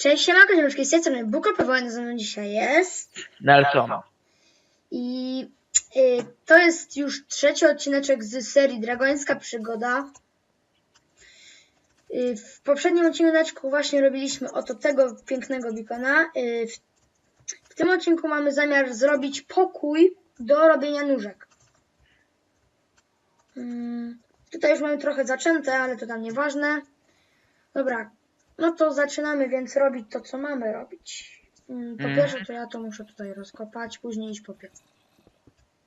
Cześć, siemanko, ziomeczki, z tej strony Buko, powołany ze mną dzisiaj jest. Nelson. I y, to jest już trzeci odcineczek z serii Dragońska Przygoda. Y, w poprzednim odcineczku właśnie robiliśmy oto tego pięknego bikona. Y, w, w tym odcinku mamy zamiar zrobić pokój do robienia nóżek. Mm, tutaj już mamy trochę zaczęte, ale to tam nieważne. Dobra, no to zaczynamy więc robić to, co mamy robić. Mm, Po Mhm. pierwsze, to ja to muszę tutaj rozkopać, później iść po.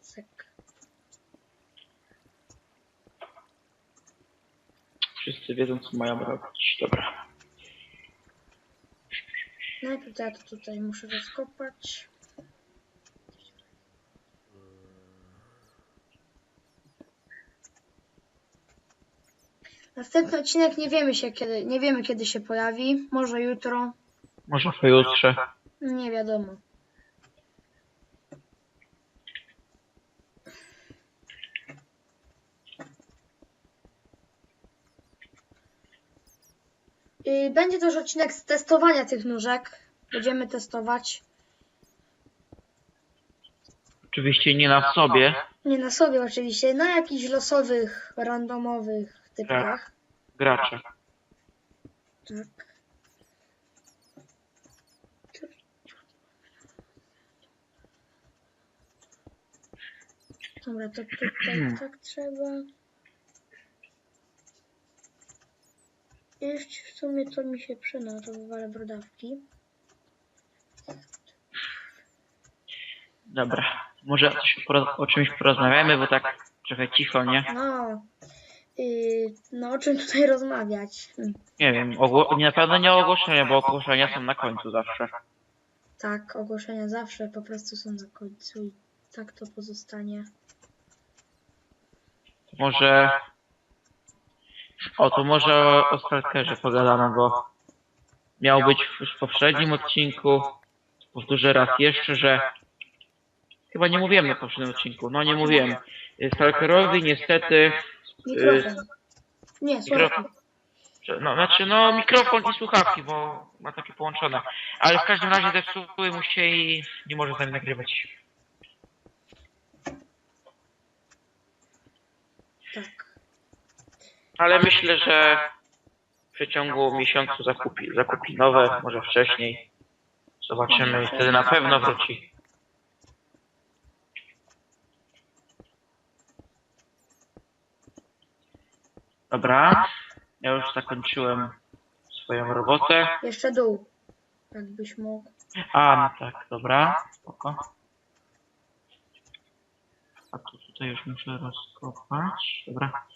Cyk. Wszyscy wiedzą, co mają robić. Dobra. Najpierw ja to tutaj muszę rozkopać. Następny odcinek nie wiemy się kiedy, nie wiemy kiedy się pojawi. Może jutro, Może pojutrze. nie wiadomo. Y, Będzie też odcinek z testowania tych nóżek. Będziemy testować. Oczywiście nie na sobie. Nie na sobie oczywiście, na jakichś losowych, randomowych typach. Gracze. Tak. Dobra, to tutaj tak trzeba. Iść w sumie to mi się przyda, to wywalę brodawki. Dobra. Może o, coś, o czymś porozmawiamy, bo tak trochę cicho, nie? No, yy, no o czym tutaj rozmawiać? Nie wiem. Ogło- nie, na pewno nie ogłoszenia, bo ogłoszenia są na końcu zawsze. Tak, ogłoszenia zawsze po prostu są na końcu i tak to pozostanie. Może... O, to może o, o Stalkerze pogadamy, bo miał być już w poprzednim odcinku. Powtórzę raz jeszcze, że chyba nie mówiłem na poprzednim odcinku. No nie mówiłem. Stalkerowi niestety Mikrofon. Nie, mikrofon. słuchaj. No, znaczy, no, mikrofon i słuchawki, bo ma takie połączone. Ale w każdym razie zepsuły mu się i nie może z nami nagrywać. Tak. Ale myślę, że w przeciągu miesiącu zakupi, zakupi nowe, może wcześniej. Zobaczymy i wtedy na pewno wróci. Dobra, ja już zakończyłem swoją robotę. Jeszcze dół. Jakbyś mógł. A, no tak, dobra, spoko. A tu tutaj już muszę rozkopać, dobra.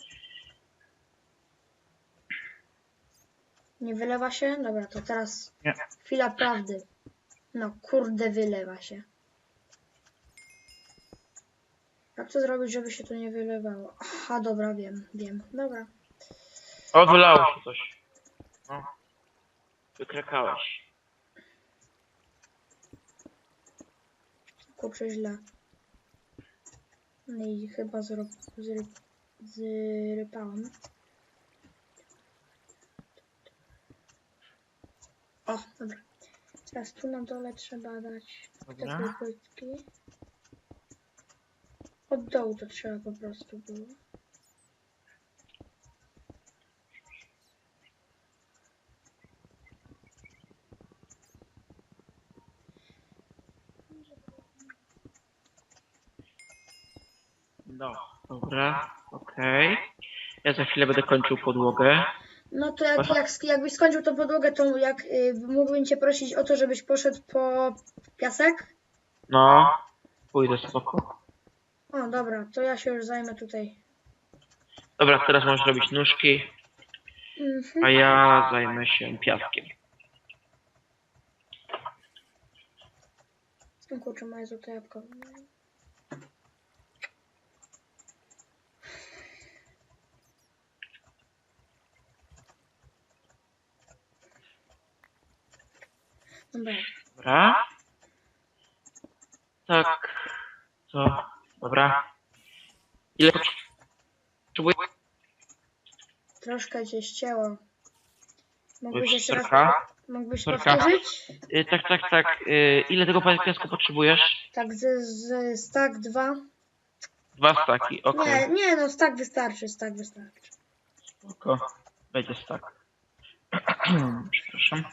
Nie wylewa się? Dobra, to teraz Nie. chwila prawdy. No kurde, wylewa się. Jak to zrobić, żeby się to nie wylewało? Aha, dobra, wiem, wiem. Dobra. O, wylało się coś. No. Wykrakałeś. Kurczę, źle. No i chyba zro... zry... zrypałem. O, dobra. Teraz tu na dole trzeba dać te Dobra. płytki. Od dołu to trzeba po prostu było. No, dobra, okej. Ja za chwilę będę kończył podłogę. No to jak, jak, jakbyś skończył tą podłogę, to jak y, mógłbym cię prosić o to, żebyś poszedł po piasek? No, pójdę spoko. O, dobra, to ja się już zajmę tutaj. Dobra, teraz możesz robić nóżki, Mhm. a ja zajmę się piaskiem. Kurczę, moje złote jabłko. Dobra, Dobra. Tak. Co? Dobra. Ile potrzebuję? troszkę cię ścięło. Mógłbyś jeszcze raz? Mógłbyś powtórzyć? Y, tak, tak, tak. Y, ile tego piasku potrzebujesz? Tak, z, z stack 2. Dwa staki, okej. Nie, nie, no stack wystarczy, stack wystarczy. Spoko. Będzie stak. Przepraszam.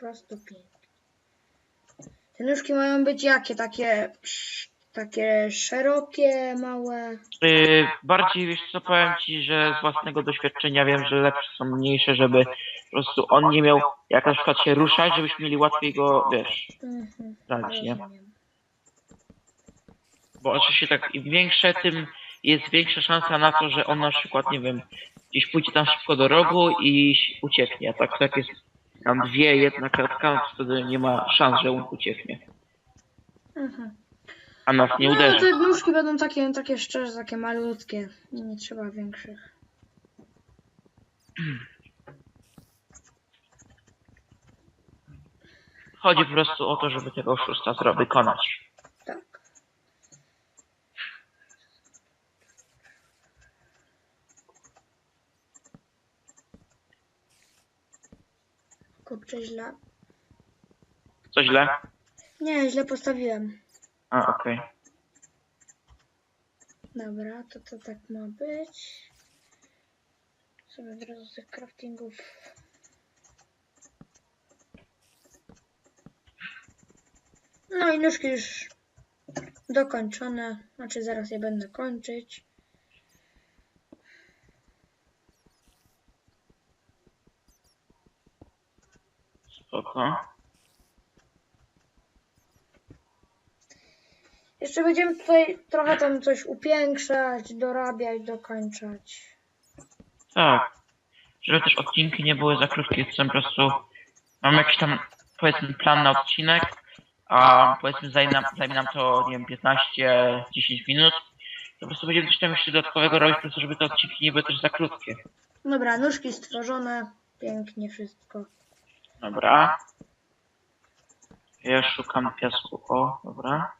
Prostu pięknie. Te nóżki mają być jakie? Takie, takie szerokie, małe. Y, bardziej wiesz co powiem ci, że z własnego doświadczenia wiem, że lepsze są mniejsze, żeby po prostu on nie miał jak na przykład się ruszać, żebyśmy mieli łatwiej go, wiesz, Mhm, dać, nie? rozumiem. Bo oczywiście tak im większe, tym jest większa szansa na to, że on na przykład, nie wiem, gdzieś pójdzie tam szybko do rogu i ucieknie. Tak tak jest tam dwie, jedna kratka, to wtedy nie ma szans, że on ucieknie. Mhm. A nas nie No, uderzy. te nóżki będą takie, takie szczerze, takie malutkie. Nie, trzeba większych. Chodzi po prostu o to, żeby tego oszusta zro- wykonać. Tak. Kurczę, źle. Co źle? Nie, źle postawiłem. A, okej. Dobra, to to tak ma być. Sobie od razu z tych craftingów. No i nóżki już dokończone. Znaczy zaraz je będę kończyć. Spoko. Jeszcze będziemy tutaj trochę tam coś upiększać, dorabiać, dokończać. Tak. Żeby też odcinki nie były za krótkie, chcę po prostu... Mam jakiś tam, powiedzmy, plan na odcinek, a powiedzmy zajmie nam, zajmie nam to, nie wiem, 15-10 minut. To po prostu będziemy coś tam jeszcze dodatkowego robić, po prostu żeby te odcinki nie były też za krótkie. Dobra, nóżki stworzone. Pięknie wszystko. Dobra. Ja szukam piasku. O, dobra.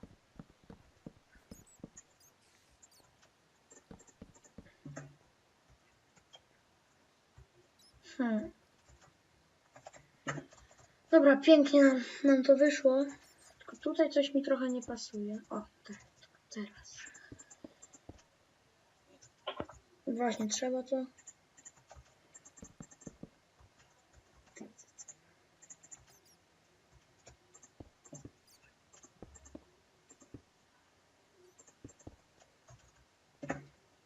Hmm. Dobra, pięknie nam, nam to wyszło. Tylko tutaj coś mi trochę nie pasuje. O, tak, teraz. Właśnie, trzeba to.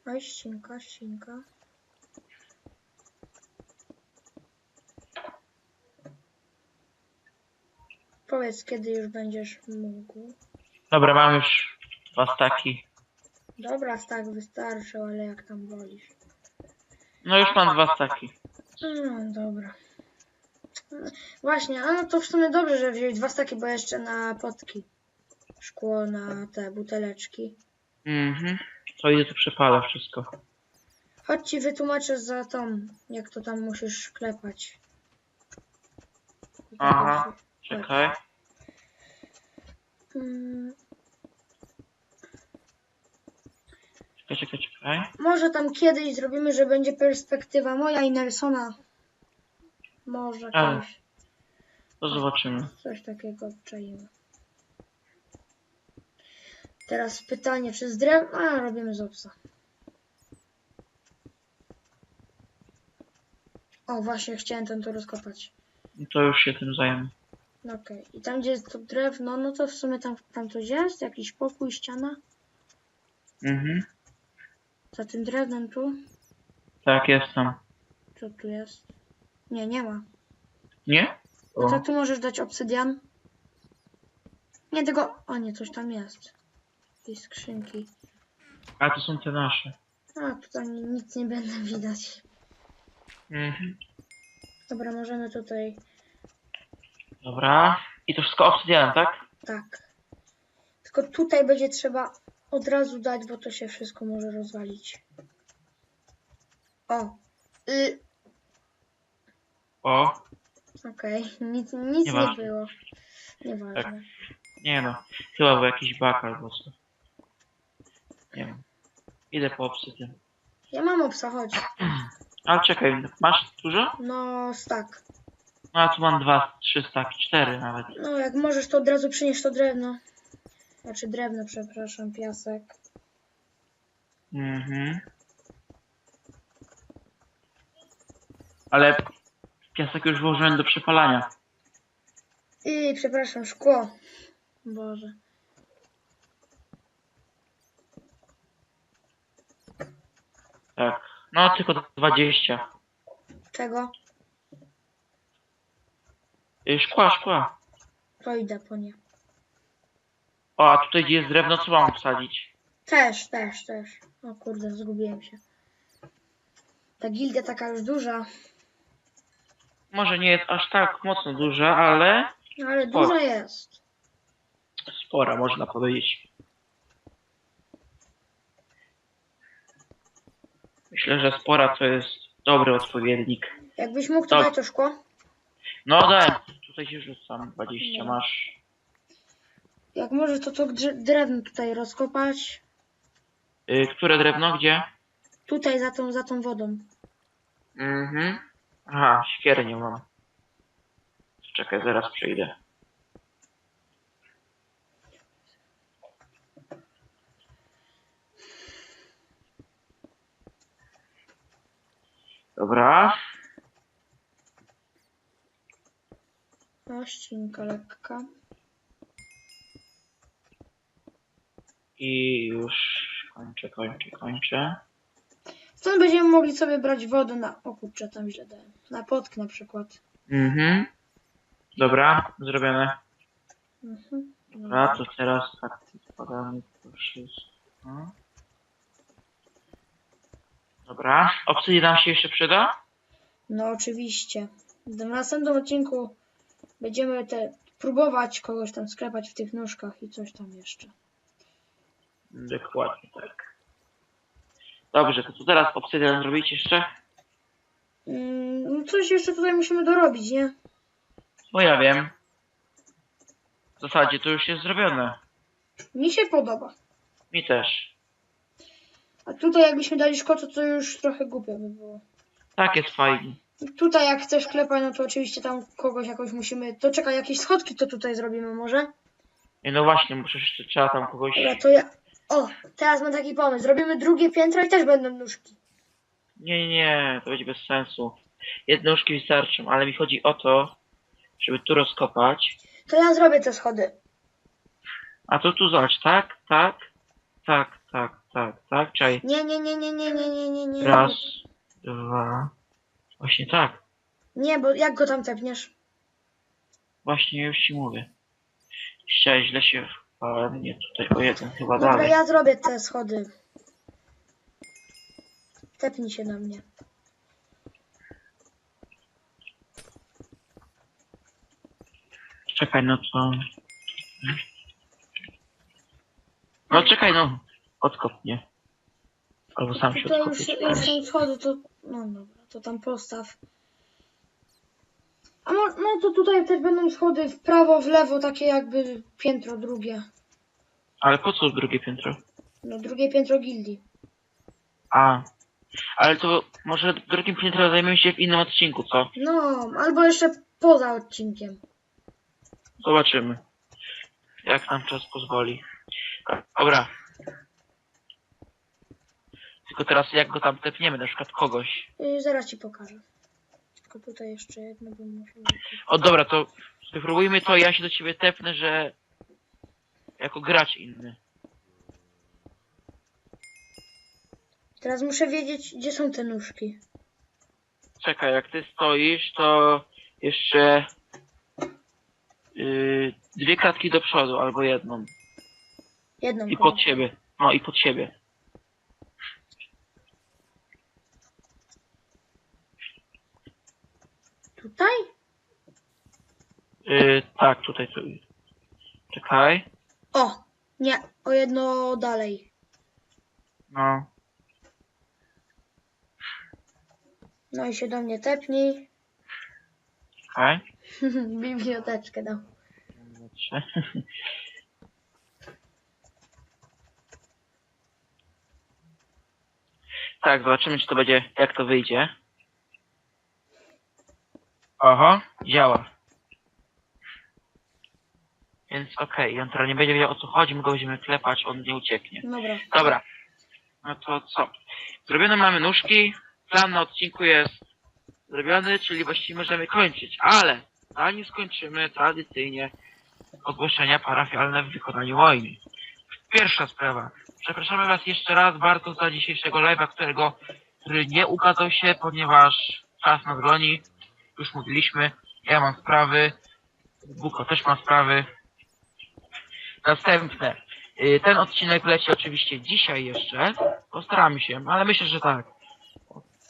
Oj, ścinka, ścinka. Powiedz, kiedy już będziesz mógł. Dobra, mam już dwa staki. Dobra, tak wystarczy, ale jak tam wolisz. No już mam dwa staki. No, dobra. Właśnie, a no to w sumie dobrze, że wziąłeś dwa staki, bo jeszcze na potki. Szkło na te buteleczki. Mhm. To idę tu przepalę wszystko. Chodź ci wytłumaczę za tą, jak to tam musisz klepać. Aha. Czekaj. Mm, Czekaj, czekaj, czekaj. może tam kiedyś zrobimy, że będzie perspektywa moja i Nelsona. Może A. kiedyś To zobaczymy. coś takiego obczaimy. Teraz pytanie, czy z drew... A, robimy z obsa. O, właśnie, chciałem ten tu rozkopać. To już się tym zajmę. No Okej, i tam gdzie jest to drewno, no to w sumie tam, tam coś jest? Jakiś pokój, ściana? Mhm. Za tym drewnem tu? Tak, jestem. Co tu jest? Nie, nie ma. Nie? No to O. tu możesz dać obsydian. Nie, tego... O nie, coś tam jest. Jakieś skrzynki. A to są te nasze. A, tutaj nic nie będę widać. Mhm. Dobra, możemy tutaj... Dobra. I to wszystko obsydianem, tak? Tak. Tylko tutaj będzie trzeba od razu dać, bo to się wszystko może rozwalić. O. Y, O. Okej, nic, nic nie Nieważne. było. Nieważne. Nie no. Chyba był jakiś bug albo co. Nie wiem. Idę po obsydian. Ja mam obsa, chodź. Ale czekaj, masz dużo? No, tak. No a tu mam dwa, trzy staki, cztery nawet. No, jak możesz, to od razu przynieś to drewno. Znaczy drewno, przepraszam, piasek. Mhm. Ale piasek już włożyłem do przepalania. I, przepraszam, szkło. Boże. Tak. No tylko 20. Czego? Y, Szkła, szkła. To idę po nie. O, a tutaj gdzie jest drewno, co mam wsadzić? Też, też, też. O kurde, zgubiłem się. Ta gildia taka już duża, Może nie jest aż tak mocno duża, ale no ale duża jest. spora, można powiedzieć. Myślę, że spora to jest dobry odpowiednik. Jakbyś mógł, to daj to szkło. No daj, tutaj się rzucam. 20 No. masz. Jak możesz, to to drze- drewno tutaj rozkopać. Y, które drewno, gdzie? Tutaj za tą, za tą wodą. Mhm. Aha, nie mam. Czekaj, zaraz przyjdę. Dobra. No, ścinka lekka. I już kończę, kończę, kończę. Stąd będziemy mogli sobie brać wodę na... O kurczę, tam źle dałem. Na potk na przykład. Mhm. Dobra, zrobione. Mhm. Dobra, to teraz tak podamy to wszystko. Dobra. Obsydian nam się jeszcze przyda? No oczywiście. W następnym odcinku będziemy te próbować kogoś tam sklepać w tych nóżkach i coś tam jeszcze. Dokładnie tak. Dobrze, to co teraz obsydian zrobić jeszcze? Mm, no coś jeszcze tutaj musimy dorobić, nie? Bo ja wiem. W zasadzie to już jest zrobione. Mi się podoba. Mi też. A tutaj jakbyśmy dali szkoto, to już trochę głupio by było. Tak jest fajnie. Tutaj jak chcesz klepać, no to oczywiście tam kogoś jakoś musimy... To czekaj, jakieś schodki to tutaj zrobimy może? I no właśnie, muszę jeszcze trzeba tam kogoś... Dobra, to ja... O, teraz mam taki pomysł. Zrobimy drugie piętro i też będą nóżki. Nie, nie, nie, to będzie bez sensu. Jedne nóżki wystarczą, ale mi chodzi o to, żeby tu rozkopać. To ja zrobię te schody. A to tu zobacz, tak, tak, tak, tak, tak, tak, czaj. Nie, nie, nie, nie, nie, nie, nie, nie, nie. Raz, dwa. Właśnie tak. Nie, bo jak go tam tepniesz? Właśnie już ci mówię. Chciałeś źle się wpałem, nie tutaj o jeden chyba Dobra, dalej. ja zrobię te schody. Tepnij się do mnie. Czekaj, no to... No czekaj, no. Odkop mnie. Albo sam się Tutaj już, odkopię. już schody, to... No dobra, to tam postaw. A mo, no to tutaj też będą schody w prawo, w lewo, takie jakby piętro drugie. Ale po co drugie piętro? No drugie piętro gildii. A. Ale to może drugim piętrem zajmiemy się w innym odcinku, co? No, albo jeszcze poza odcinkiem. Zobaczymy. Jak nam czas pozwoli. Dobra. Tylko teraz jak go tam tepniemy, na przykład kogoś. Yy, zaraz ci pokażę. Tylko tutaj jeszcze jedno bym musiał... O dobra, to spróbujmy to, ja się do ciebie tepnę, że jako gracz inny. Teraz muszę wiedzieć, gdzie są te nóżki. Czekaj, jak ty stoisz, to jeszcze yy, dwie kratki do przodu, albo jedną. Jedną. I pod siebie. No i pod siebie. Tutaj? Yy, tak, tutaj tu. Czekaj. O! Nie, o jedno dalej. No. No i się do mnie tepnij. Czekaj. Biblioteczkę dał. Tak, zobaczymy, czy to będzie, jak to wyjdzie. Oho, działa. Więc okej, on teraz nie będzie wiedział o co chodzi, my go będziemy klepać, on nie ucieknie. Dobra. Dobra. No to co? Zrobione mamy nóżki. Plan na odcinku jest zrobiony, czyli właściwie możemy kończyć. Ale zanim skończymy, tradycyjnie ogłoszenia parafialne w wykonaniu wojny. Pierwsza sprawa. Przepraszamy Was jeszcze raz bardzo za dzisiejszego live'a, którego który nie ukazał się, ponieważ czas nas goni. Już mówiliśmy. Ja mam sprawy. Buko też ma sprawy. Następne. Y, Ten odcinek leci oczywiście dzisiaj jeszcze. Postaramy się, ale myślę, że tak.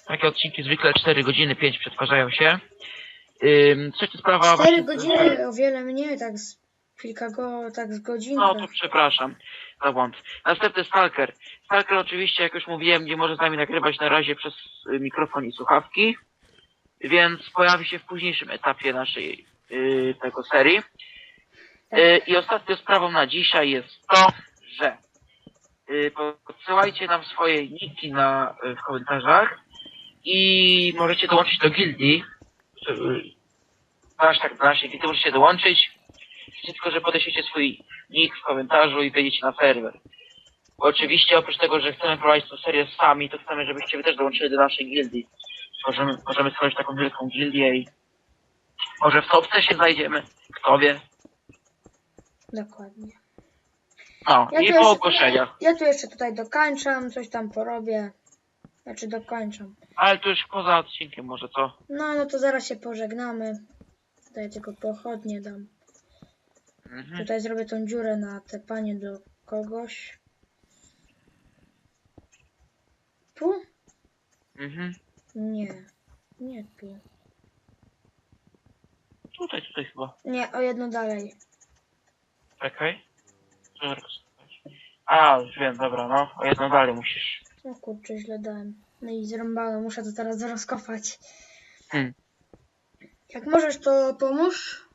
Takie odcinki zwykle 4 godziny 5 przetwarzają się. Trzecia sprawa. 4 właśnie- godziny, o wiele mniej, tak z kilka go, tak z godzinkę. No to przepraszam za błąd. Następny Stalker. Stalker oczywiście, jak już mówiłem, nie może z nami nagrywać na razie przez y, mikrofon i słuchawki, więc pojawi się w późniejszym etapie naszej y, tego serii. Y, I ostatnią sprawą na dzisiaj jest to, że y, podsyłajcie nam swoje niki na, y, w komentarzach i możecie dołączyć do gildii. Y, Hashtag do naszej gildii możecie dołączyć. Tylko, że podeślijcie swój nick w komentarzu i wejdziecie na serwer. Bo oczywiście oprócz tego, że chcemy prowadzić tę serię sami, to chcemy, żebyście wy też dołączyli do naszej gildii. Możemy, możemy stworzyć taką wielką gildię i może w topce się znajdziemy. Kto wie. Dokładnie. No, Ja i tu po jeszcze- ogłoszeniach. Ja tu jeszcze tutaj dokańczam, coś tam porobię. Znaczy dokończam. Ale to już poza odcinkiem może co? No, no to zaraz się pożegnamy. Tutaj tylko pochodnie dam. Mhm. Tutaj zrobię tą dziurę na tepanie do kogoś. Tu? Mhm. Nie. Nie tu. Tutaj, tutaj chyba. Nie, o jedno dalej. Czekaj. A, już wiem, dobra, no. O jedno dalej musisz. O kurczę, źle dałem. No i zrąbałem, muszę to teraz rozkopać. Hmm. Jak możesz, to pomóż.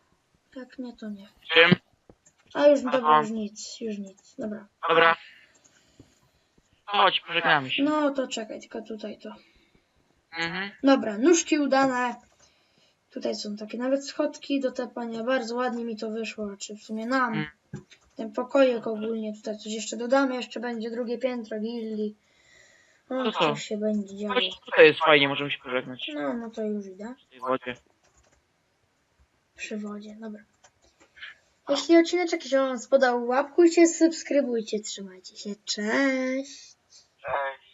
Jak nie, to nie. Czym? A już, Aha. dobra, już nic, już nic. Dobra. Dobra. Chodź, pożegnamy się. No to czekaj, tylko tutaj to. Mhm. Dobra, nóżki udane. Tutaj są takie nawet schodki do tepania. Bardzo ładnie mi to wyszło, czy w sumie nam. Mm. Ten pokojek ogólnie, tutaj coś jeszcze dodamy, jeszcze będzie drugie piętro gildi. O, No co? coś się będzie działo. Tutaj jest fajnie, możemy się pożegnać. No, no to już idę. W tej wodzie. Przy wodzie, dobra. Jeśli odcineczek się Wam spodobał, łapkujcie, subskrybujcie, trzymajcie się, cześć! Cześć.